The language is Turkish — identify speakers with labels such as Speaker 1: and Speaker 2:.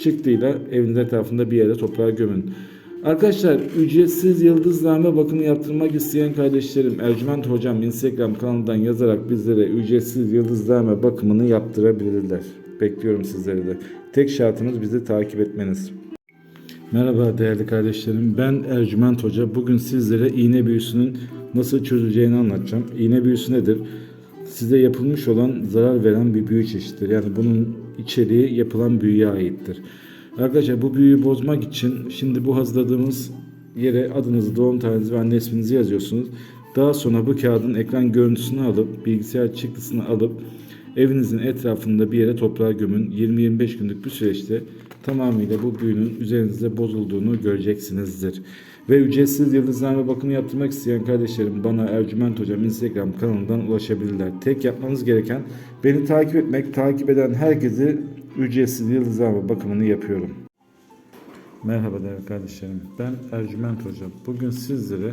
Speaker 1: çıktıyla evinizin etrafında bir yere toprağa gömün. Arkadaşlar ücretsiz yıldızname bakımı yaptırmak isteyen kardeşlerim Ercüment Hocam Instagram kanalından yazarak bizlere ücretsiz yıldızname bakımını yaptırabilirler. Bekliyorum sizleri de. Tek şartımız bizi takip etmeniz. Merhaba değerli kardeşlerim. Ben Ercüment Hoca. Bugün sizlere iğne büyüsünün nasıl çözüleceğini anlatacağım. İğne büyüsü nedir? Size yapılmış olan zarar veren bir büyü çeşididir. Yani bunun içeriği yapılan büyüye aittir. Arkadaşlar bu büyüyü bozmak için şimdi bu hazırladığımız yere adınızı, doğum tarihinizi ve anne isminizi yazıyorsunuz. Daha sonra bu kağıdın ekran görüntüsünü alıp bilgisayar çıktısını alıp evinizin etrafında bir yere toprağa gömün. 20-25 günlük bir süreçte tamamıyla bu büyünün üzerinizde bozulduğunu göreceksinizdir. Ve ücretsiz yıldızname bakımı yaptırmak isteyen kardeşlerim bana Ercüment Hocam Instagram kanalından ulaşabilirler. Tek yapmanız gereken beni takip etmek, takip eden herkesi ücretsiz yıldızname bakımını yapıyorum. Merhaba değerli kardeşlerim. Ben Ercüment Hocam. Bugün sizlere